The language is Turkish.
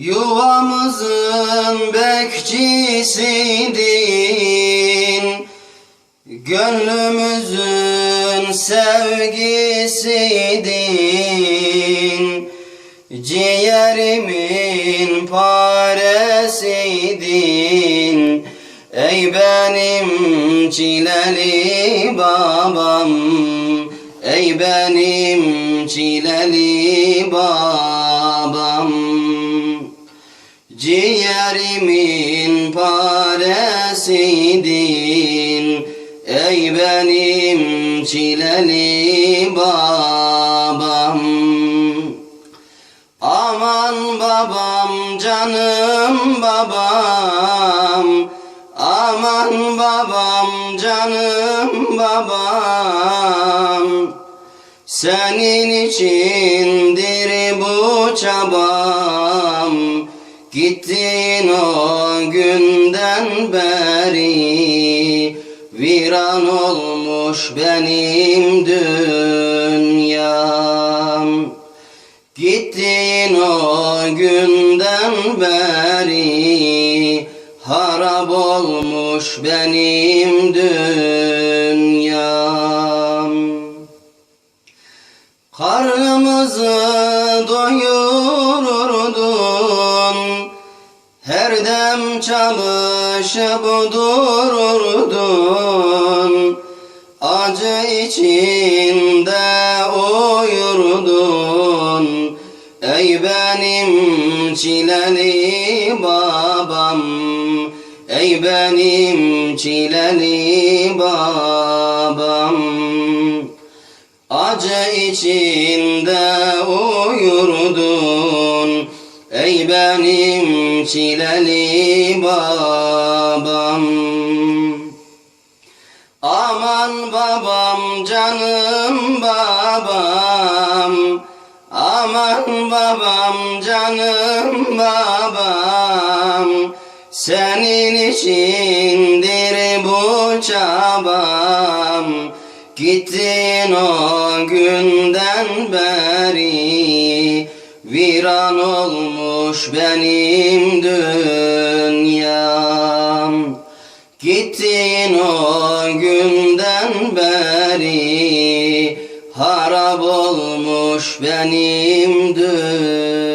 Yuvamızın bekçisidin Gönlümüzün sevgisidin Ciğerimin paresidin Ey benim çileli babam. Ey benim çileli babam Ciğerimin paresidin Ey benim çileli babam. Aman babam canım babam. Aman babam canım babam. Senin içindir bu çabam Gittin o günden beri Viran olmuş benim dünyam. Gittin o günden beri Harap olmuş benim dünyam. Karnımızı doyururdun Her dem çalışıp dururdun Acı içinde uyurdun. Ey benim çileli babam Ey benim çileli babam. Acı içinde uyurdun benim çileli babam. Aman babam canım babam. Aman babam canım babam. Senin içindir bu çabam. Gittin o günden beri Viran olmuş benim dünyam. Gittin o günden beri Harap olmuş benim dünyam